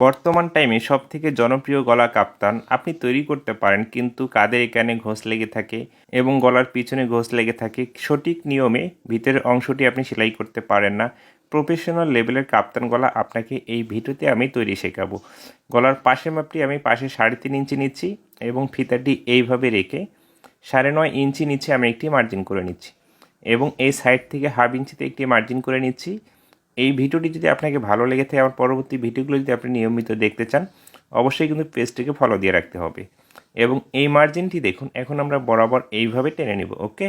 বর্তমান টাইমে সব থেকে জনপ্রিয় গলা কাপ্তান আপনি তৈরি করতে পারেন কিন্তু কাদের এখানে ঘোষ লেগে থাকে এবং গলার পিছনে ঘোষ লেগে থাকে সঠিক নিয়মে ভিতরের অংশটি আপনি সেলাই করতে পারেন না। প্রফেশনাল লেভেলের কাপ্তান গলা আপনাকে এই ভিডিওতে আমি তৈরি শেখাবো। গলার পাশে মাপটি আমি পাশে সাড়ে তিন ইঞ্চি নিচ্ছি এবং ফিতাটি এইভাবে রেখে সাড়ে নয় ইঞ্চি নিচে আমি একটি মার্জিন করে নিচ্ছি এবং এই সাইড থেকে হাফ ইঞ্চিতে একটি মার্জিন করে নিচ্ছি। এই ভিডিওটি যদি আপনাকে ভালো লেগে থাকে, আমার পরবর্তী ভিডিওগুলো যদি আপনি নিয়মিত দেখতে চান, অবশ্যই কিন্তু পেজটিকে ফলো দিয়ে রাখতে হবে। এবং এই মার্জিনটি দেখুন, এখন আমরা বরাবর এইভাবে টেনে নেব ওকে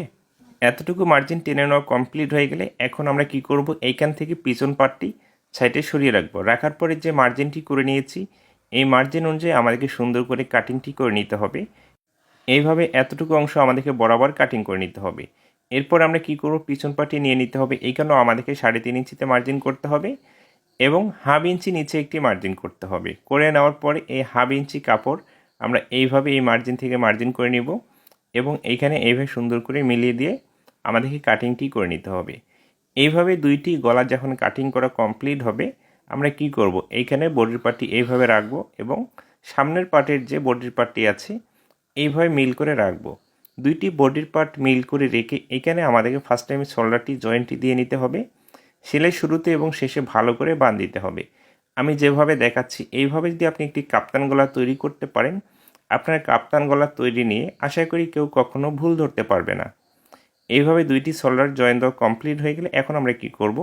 এতটুকু মার্জিন টেনে নেওয়া কমপ্লিট হয়ে গেলে এখন আমরা কি করব? এইখান থেকে পিছন পার্টটি সাইডে সরিয়ে রাখব। রাখার পরে যে মার্জিনটি করে নিয়েছি, এই মার্জিন অনুযায়ী আমাদেরকে সুন্দর করে কাটিংটি করে নিতে হবে। এইভাবে এতটুকু অংশ আমাদেরকে বরাবর কাটিং করে নিতে হবে। এরপর আমরা কি করব? পিছন পাটি নিয়ে নিতে হবে। এইখানেও আমাদেরকে সাড়ে তিন ইঞ্চিতে মার্জিন করতে হবে এবং হাফ ইঞ্চি নিচে একটি মার্জিন করতে হবে। করে নেওয়ার পরে এই হাফ ইঞ্চি কাপড় আমরা এইভাবে এই মার্জিন থেকে মার্জিন করে নিব এবং এইখানে এইভাবে সুন্দর করে মিলিয়ে দিয়ে আমাদেরকে কাটিংটি করে নিতে হবে। এইভাবে দুইটি গলা যখন কাটিং করা কমপ্লিট হবে, আমরা কি করব? এইখানে বডির পার্টটি এইভাবে রাখব এবং সামনের পার্টের যে বডির পার্টটি আছে, এইভাবে মিল করে রাখব। দুইটি বডির পার্ট মিল করে রেখে এখানে আমাদেরকে ফার্স্ট টাইমে শোল্ডারটি জয়েন্টটি দিয়ে নিতে হবে। সেলাই শুরুতে এবং শেষে ভালো করে বাঁধ দিতে হবে। আমি যেভাবে দেখাচ্ছি, এইভাবে যদি আপনি একটি কাপ্তান গলা তৈরি করতে পারেন, আপনার কাপ্তান গলা তৈরি নিয়ে আশা করি কেউ কখনো ভুল ধরতে পারবে না। এইভাবে দুইটি শোল্ডার জয়েন দেওয়া কমপ্লিট হয়ে গেলে এখন আমরা কি করব?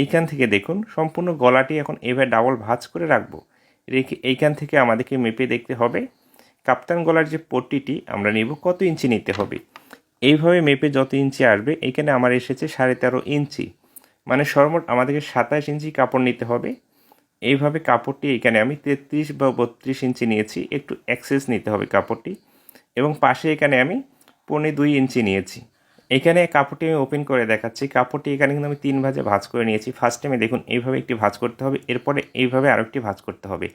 এইখান থেকে দেখুন, সম্পূর্ণ গলাটি এখন এভাবে ডাবল ভাঁজ করে রাখব। রেখে এইখান থেকে আমাদেরকে মেপে দেখতে হবে। কাপ্তান গলার যে পট্টিটি আমরা নিব কত ইঞ্চি নিতে হবে? এইভাবে মেপে যত ইঞ্চি আসবে, এখানে আমার এসেছে সাড়ে তেরো ইঞ্চি। মানে সর্বমোট আমাদেরকে সাতাশ ইঞ্চি কাপড় নিতে হবে। এইভাবে কাপড়টি এখানে আমি তেত্রিশ বা বত্রিশ ইঞ্চি নিয়েছি, একটু অ্যাক্সেস নিতে হবে কাপড়টি। এবং পাশে এখানে আমি পৌনে দুই ইঞ্চি নিয়েছি। এখানে কাপড়টি আমি ওপেন করে দেখাচ্ছি। কাপড়টি এখানে কিন্তু আমি তিন ভাজে ভাঁজ করে নিয়েছি। ফার্স্ট টাইমে দেখুন, এইভাবে একটি ভাঁজ করতে হবে, এরপরে এইভাবে আরেকটি ভাঁজ করতে হবে।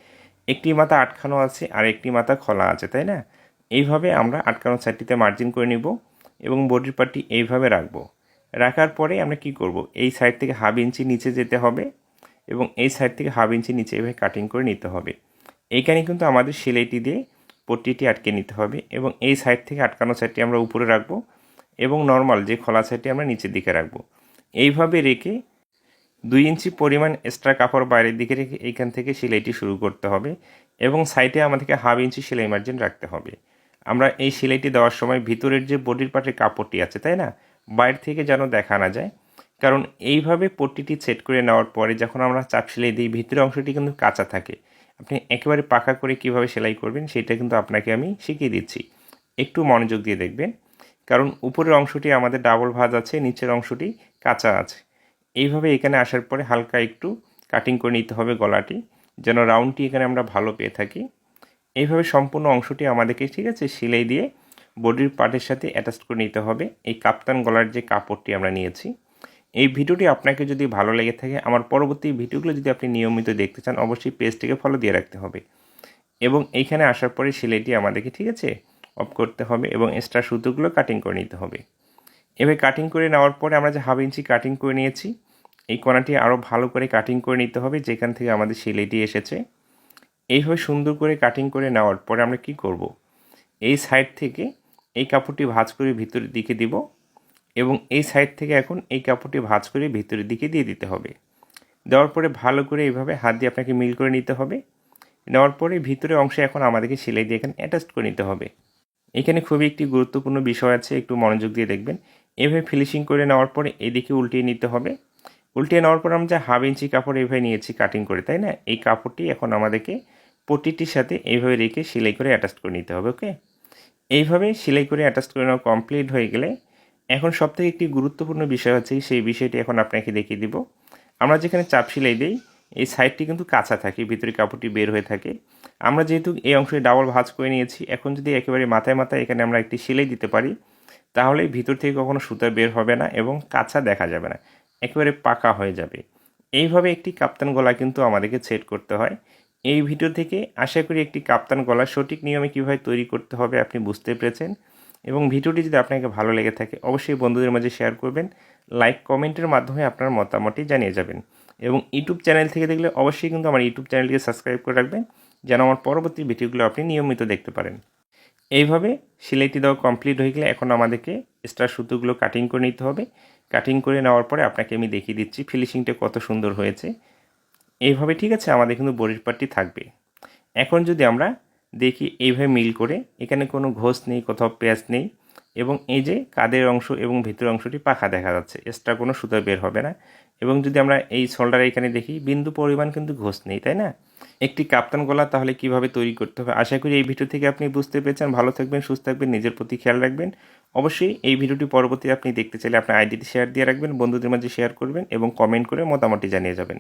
একটি মাথা আটকানো আছে আর একটি মাথা খোলা আছে, তাই না? এইভাবে আমরা আটকানো সাইডটিতে মার্জিন করে নিব এবং বডির পার্টটি এইভাবে রাখব। রাখার পরে আমরা কি করব? এই সাইড থেকে হাফ ইঞ্চি নিচে যেতে হবে এবং এই সাইড থেকে হাফ ইঞ্চি নিচে এইভাবে কাটিং করে নিতে হবে। এইখানে কিন্তু আমাদের সেলাইটি দিয়ে পট্টিটি আটকে নিতে হবে এবং এই সাইড থেকে আটকানো সাইডটি আমরা উপরে রাখব এবং নর্মাল যে খোলা সাইডটি আমরা নিচের দিকে রাখব। এইভাবে রেখে দুই ইঞ্চি পরিমাণ এক্সট্রা কাপড় বাইরের দিকে রেখে এইখান থেকে সেলাইটি শুরু করতে হবে এবং সাইডে আমাদেরকে হাফ ইঞ্চি সেলাই মার্জিন রাখতে হবে। আমরা এই সেলাইটি দেওয়ার সময় ভিতরের যে বডির পার্টের কাপড়টি আছে, তাই না? বাইরে থেকে যেন দেখা না যায়। কারণ এইভাবে পট্টিটি সেট করে নেওয়ার পরে যখন আমরা চাপ সেলাই দিই, ভিতরের অংশটি কিন্তু কাঁচা থাকে। আপনি একেবারে পাকা করে কীভাবে সেলাই করবেন সেটা কিন্তু আপনাকে আমি শিখিয়ে দিচ্ছি। একটু মনোযোগ দিয়ে দেখবেন। কারণ উপরের অংশটি আমাদের ডাবল ভাজ আছে, নিচের অংশটি কাঁচা আছে। এইভাবে এখানে আসার পরে হালকা একটু কাটিং করে নিতে হবে গলাটি, যেন রাউন্ডটি এখানে আমরা ভালো পেয়ে থাকি। এইভাবে সম্পূর্ণ অংশটি আমাদেরকে, ঠিক আছে, সেলাই দিয়ে বডির পার্টের সাথে অ্যাটাচ করে নিতে হবে। এই কাপ্তান গলার যে কাপড়টি আমরা নিয়েছি। এই ভিডিওটি আপনাকে যদি ভালো লেগে থাকে, আমার পরবর্তী ভিডিওগুলো যদি আপনি নিয়মিত দেখতে চান, অবশ্যই পেজটিকে ফলো দিয়ে রাখতে হবে। এবং এইখানে আসার পরে সেলাইটি আমাদেরকে, ঠিক আছে অফ করতে হবে এবং এক্সট্রা সুতোগুলো কাটিং করে নিতে হবে। এভাবে কাটিং করে নেওয়ার পরে আমরা যে হাফ ইঞ্চি কাটিং করে নিয়েছি এই কোনাটি আরও ভালো করে কাটিং করে নিতে হবে, যেখান থেকে আমাদের সেলাইটি এসেছে। এইভাবে সুন্দর করে কাটিং করে নেওয়ার পরে আমরা কি করব। এই সাইড থেকে এই কাপড়টি ভাঁজ করে ভিতরের দিকে দিব এবং এই সাইড থেকে এখন এই কাপড়টি ভাঁজ করে ভিতরের দিকে দিয়ে দিতে হবে। দেওয়ার পরে ভালো করে এইভাবে হাত দিয়ে আপনাকে মিল করে নিতে হবে। নেওয়ার পরে ভিতরে অংশে এখন আমাদেরকে সেলাই দিয়ে এখানে অ্যাটাচ করে নিতে হবে। এখানে খুবই একটি গুরুত্বপূর্ণ বিষয় আছে, একটু মনোযোগ দিয়ে দেখবেন। এভাবে ফিনিশিং করে নেওয়ার পরে এদিকে উল্টিয়ে নিতে হবে। উল্টিয়ে নেওয়ার পর আমরা যে হাফ ইঞ্চি কাপড় এইভাবে নিয়েছি কাটিং করে, তাই না? এই কাপড়টি এখন আমাদেরকে পটিটির সাথে এইভাবে রেখে সেলাই করে অ্যাটাচ করে নিতে হবে ওকে এইভাবে সেলাই করে অ্যাটাচ করে নেওয়া কমপ্লিট হয়ে গেলে এখন সবথেকে একটি গুরুত্বপূর্ণ বিষয় হচ্ছে সেই বিষয়টি এখন আপনাকে দেখিয়ে দিব। আমরা যেখানে চাপ সেলাই দিই, এই সাইডটি কিন্তু কাঁচা থাকে, ভিতরে কাপড়টি বের হয়ে থাকে। আমরা যেহেতু এই অংশে ডাবল ভাঁজ করে নিয়েছি, এখন যদি একেবারে মাথায় মাথায় এখানে আমরা একটি সেলাই দিতে পারি, তাহলে ভিতর থেকে কখনো সুতা বের হবে না এবং কাঁচা দেখা যাবে না। একেবারে পাকা হয়ে যাবে। এইভাবে একটি কাপ্তান গলা কিন্তু আমাদেরকে সেট করতে হয়। এই ভিডিও থেকে আশা করি একটি কাপ্তান গলা সঠিক নিয়মে কীভাবে তৈরি করতে হবে আপনি বুঝতে পেরেছেন। এবং ভিডিওটি যদি আপনাকে ভালো লেগে থাকে, অবশ্যই বন্ধুদের মাঝে শেয়ার করবেন, লাইক, কমেন্টের মাধ্যমে আপনার মতামতটি জানিয়ে যাবেন। এবং ইউটিউব চ্যানেল থেকে দেখলে অবশ্যই কিন্তু আমার ইউটিউব চ্যানেলটিকে সাবস্ক্রাইব করে রাখবেন, যেন আমার পরবর্তী ভিডিওগুলো আপনি নিয়মিত দেখতে পারেন। এইভাবে সেলাইটি দেওয়া কমপ্লিট হয়ে গেলে এখন আমাদেরকে এক্সট্রা সুতোগুলো কাটিং করে নিতে হবে। কাটিং করে নেওয়ার পরে আপনাকে আমি দেখিয়ে দিচ্ছি ফিনিশিংটা কত সুন্দর হয়েছে। এইভাবে ঠিক আছে, আমাদের কিন্তু বডির পাটটি থাকবে। এখন যদি আমরা দেখি এইভাবে মিল করে, এখানে কোনো ঘোষ নেই, কোথাও পেঁয়াজ নেই এবং এই যে কাদের অংশ এবং ভিতরের অংশটি পাখা দেখা যাচ্ছে, এক্সট্রা কোনো সুতো বের হবে না। এবং যদি আমরা এই শোল্ডারে এখানে দেখি, বিন্দু পরিমাণ কিন্তু ঘোষ নেই, তাই না? একটি কাপ্তান গলা তাহলে কীভাবে তৈরি করতে হবে? আশা করি এই ভিডিও থেকে আপনি বুঝতে পেরেছেন। ভালো থাকবেন, সুস্থ থাকবেন, নিজের প্রতি খেয়াল রাখবেন। অবশ্যই এই ভিডিওটি পরবর্তী আপনি দেখতে চাইলে আপনার আইডিটি শেয়ার দিয়ে রাখবেন, বন্ধুদের মাঝে শেয়ার করবেন এবং কমেন্ট করে মতামতটি জানিয়ে যাবেন।